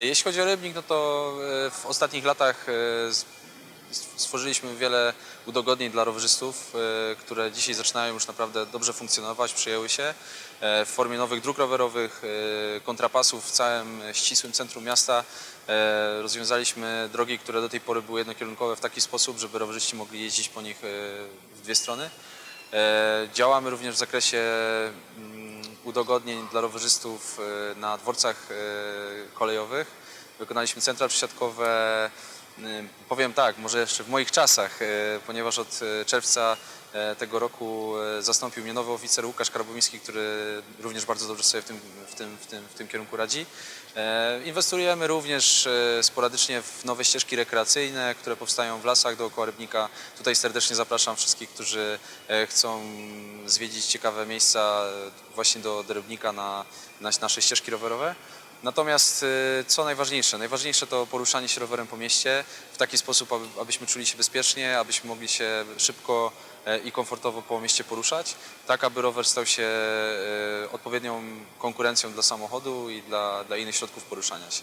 Jeśli chodzi o Rybnik, no to e, w ostatnich latach e, stworzyliśmy wiele udogodnień dla rowerzystów, e, które dzisiaj zaczynają już naprawdę dobrze funkcjonować, przyjęły się w formie nowych dróg rowerowych, kontrapasów w całym ścisłym centrum miasta. Rozwiązaliśmy drogi, które do tej pory były jednokierunkowe w taki sposób, żeby rowerzyści mogli jeździć po nich w dwie strony. Działamy również w zakresie mm, udogodnień dla rowerzystów e, na dworcach e, kolejowych. Wykonaliśmy centra przesiadkowe. Y, Powiem tak, może jeszcze w moich czasach, e, ponieważ od e, czerwca tego roku zastąpił mnie nowy oficer Łukasz Karbowiński, który również bardzo dobrze sobie w tym, w tym, w tym, w tym kierunku radzi. Inwestujemy również sporadycznie w nowe ścieżki rekreacyjne, które powstają w lasach dookoła Rybnika. Tutaj serdecznie zapraszam wszystkich, którzy chcą zwiedzić ciekawe miejsca właśnie do, do Rybnika na, na nasze ścieżki rowerowe. Natomiast y, co najważniejsze? Najważniejsze to poruszanie się rowerem po mieście w taki sposób, aby, abyśmy czuli się bezpiecznie, abyśmy mogli się szybko e, i komfortowo po mieście poruszać, tak aby rower stał się e, odpowiednią konkurencją dla samochodu i dla, dla innych środków poruszania się.